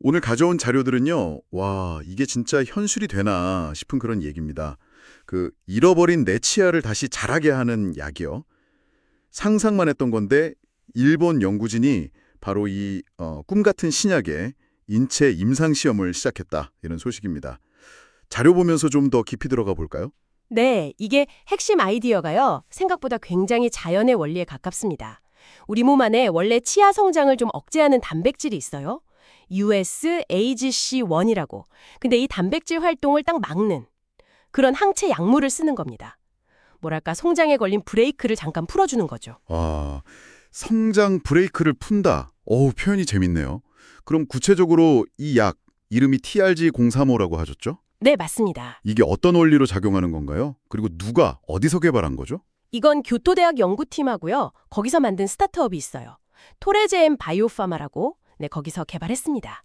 오늘 가져온 자료들은요, 와, 이게 진짜 현실이 되나 싶은 그런 얘기입니다. 그, 잃어버린 내 치아를 다시 자라게 하는 약이요. 상상만 했던 건데, 일본 연구진이 바로 이, 어, 꿈 같은 신약에 인체 임상시험을 시작했다. 이런 소식입니다. 자료 보면서 좀 더 깊이 들어가 볼까요? 네, 이게 핵심 아이디어가요. 생각보다 굉장히 자연의 원리에 가깝습니다. 우리 몸 안에 원래 치아 성장을 좀 억제하는 단백질이 있어요. USAGC1이라고. 근데 이 단백질 활동을 딱 막는 그런 항체 약물을 쓰는 겁니다. 뭐랄까 성장에 걸린 브레이크를 잠깐 풀어주는 거죠. 와, 성장 브레이크를 푼다. 어우, 표현이 재밌네요. 그럼 구체적으로 이 약, 이름이 TRG035라고 하셨죠? 네, 맞습니다. 이게 어떤 원리로 작용하는 건가요? 그리고 누가 어디서 개발한 거죠? 이건 교토대학 연구팀하고요. 거기서 만든 스타트업이 있어요. 토레제엠 바이오파마라고 네, 거기서 개발했습니다.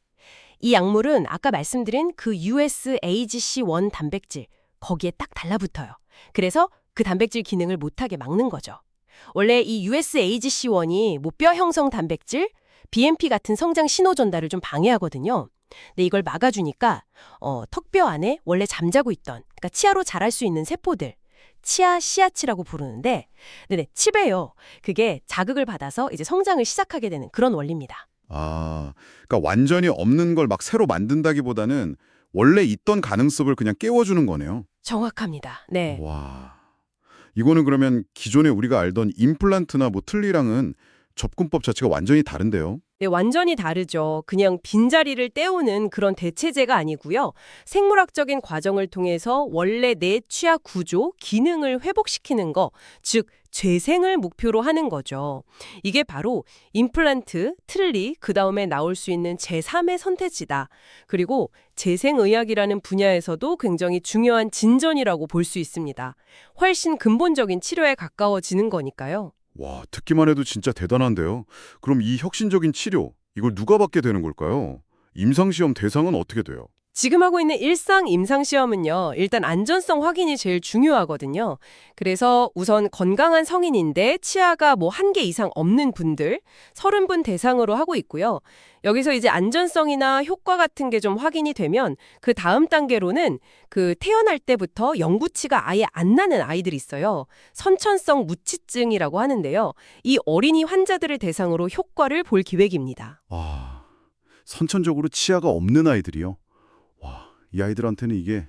이 약물은 아까 말씀드린 그 USAGC1 단백질 거기에 딱 달라붙어요. 그래서 그 단백질 기능을 못하게 막는 거죠. 원래 이 USAGC1이 뭐 뼈 형성 단백질, BMP 같은 성장 신호 전달을 좀 방해하거든요. 근데 이걸 막아주니까 어, 턱뼈 안에 원래 잠자고 있던 그러니까 치아로 자랄 수 있는 세포들 치아 씨앗이라고 부르는데 네네 칩에요. 그게 자극을 받아서 이제 성장을 시작하게 되는 그런 원리입니다. 아, 그러니까 완전히 없는 걸 막 새로 만든다기보다는 원래 있던 가능성을 그냥 깨워주는 거네요. 정확합니다. 네. 와, 이거는 그러면 기존에 우리가 알던 임플란트나 뭐 틀니랑은 접근법 자체가 완전히 다른데요. 네, 완전히 다르죠. 그냥 빈자리를 때우는 그런 대체제가 아니고요. 생물학적인 과정을 통해서 원래 내 치아 구조, 기능을 회복시키는 거, 즉 재생을 목표로 하는 거죠. 이게 바로 임플란트, 틀니, 그 다음에 나올 수 있는 제3의 선택지다. 그리고 재생의학이라는 분야에서도 굉장히 중요한 진전이라고 볼 수 있습니다. 훨씬 근본적인 치료에 가까워지는 거니까요. 와, 듣기만 해도 진짜 대단한데요. 그럼 이 혁신적인 치료, 이걸 누가 받게 되는 걸까요? 임상시험 대상은 어떻게 돼요? 지금 하고 있는 일상 임상시험은요, 일단 안전성 확인이 제일 중요하거든요. 그래서 우선 건강한 성인인데 치아가 뭐 한 개 이상 없는 분들, 30분 대상으로 하고 있고요. 여기서 이제 안전성이나 효과 같은 게 좀 확인이 되면 그 다음 단계로는 그 태어날 때부터 영구치가 아예 안 나는 아이들이 있어요. 선천성 무치증이라고 하는데요. 이 어린이 환자들을 대상으로 효과를 볼 기획입니다. 아, 선천적으로 치아가 없는 아이들이요? 와, 이 아이들한테는 이게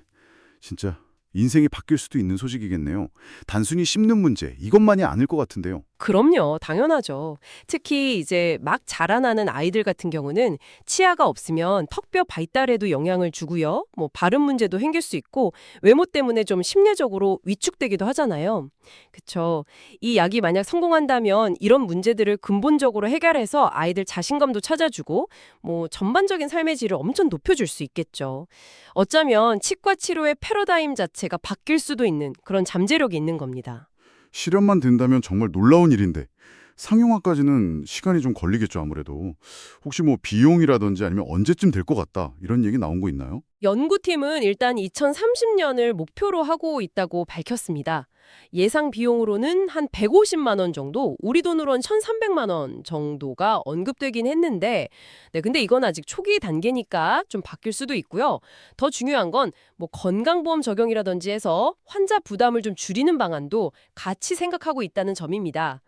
진짜 인생이 바뀔 수도 있는 소식이겠네요. 단순히 씹는 문제, 이것만이 아닐 것 같은데요. 그럼요, 당연하죠. 특히 이제 막 자라나는 아이들 같은 경우는 치아가 없으면 턱뼈 발달에도 영향을 주고요. 뭐 발음 문제도 생길 수 있고 외모 때문에 좀 심리적으로 위축되기도 하잖아요. 그쵸. 이 약이 만약 성공한다면 이런 문제들을 근본적으로 해결해서 아이들 자신감도 찾아주고 뭐 전반적인 삶의 질을 엄청 높여줄 수 있겠죠. 어쩌면 치과 치료의 패러다임 자체가 바뀔 수도 있는 그런 잠재력이 있는 겁니다. 실현만 된다면 정말 놀라운 일인데 상용화까지는 시간이 좀 걸리겠죠, 아무래도. 혹시 뭐 비용이라든지 아니면 언제쯤 될 것 같다 이런 얘기 나온 거 있나요? 연구팀은 일단 2030년을 목표로 하고 있다고 밝혔습니다. 예상 비용으로는 한 150만 원 정도, 우리 돈으로는 1,300만 원 정도가 언급되긴 했는데, 네, 근데 이건 아직 초기 단계니까 좀 바뀔 수도 있고요. 더 중요한 건 뭐 건강보험 적용이라든지 해서 환자 부담을 좀 줄이는 방안도 같이 생각하고 있다는 점입니다.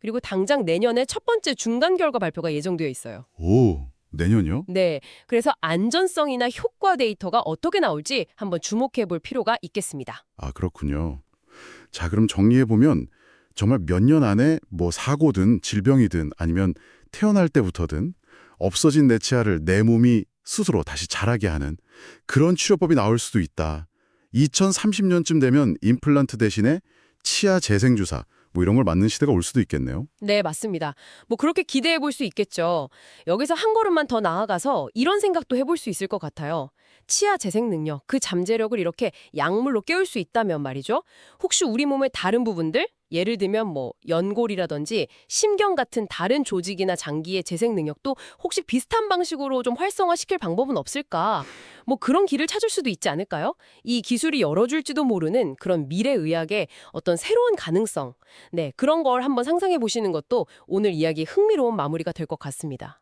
그리고 당장 내년에 첫 번째 중간 결과 발표가 예정되어 있어요. 오, 내년이요? 네, 그래서 안전성이나 효과 데이터가 어떻게 나올지 한번 주목해 볼 필요가 있겠습니다. 아, 그렇군요. 자, 그럼 정리해 보면 정말 몇 년 안에 뭐 사고든 질병이든 아니면 태어날 때부터든 없어진 내 치아를 내 몸이 스스로 다시 자라게 하는 그런 치료법이 나올 수도 있다. 2030년쯤 되면 임플란트 대신에 치아 재생주사 뭐 이런 걸 맞는 시대가 올 수도 있겠네요. 네, 맞습니다. 뭐 그렇게 기대해 볼 수 있겠죠. 여기서 한 걸음만 더 나아가서 이런 생각도 해볼 수 있을 것 같아요. 치아 재생 능력, 그 잠재력을 이렇게 약물로 깨울 수 있다면 말이죠. 혹시 우리 몸의 다른 부분들, 예를 들면 뭐 연골이라든지 심경 같은 다른 조직이나 장기의 재생 능력도 혹시 비슷한 방식으로 좀 활성화시킬 방법은 없을까? 뭐 그런 길을 찾을 수도 있지 않을까요? 이 기술이 열어줄지도 모르는 그런 미래 의학의 어떤 새로운 가능성. 네, 그런 걸 한번 상상해 보시는 것도 오늘 이야기 흥미로운 마무리가 될 것 같습니다.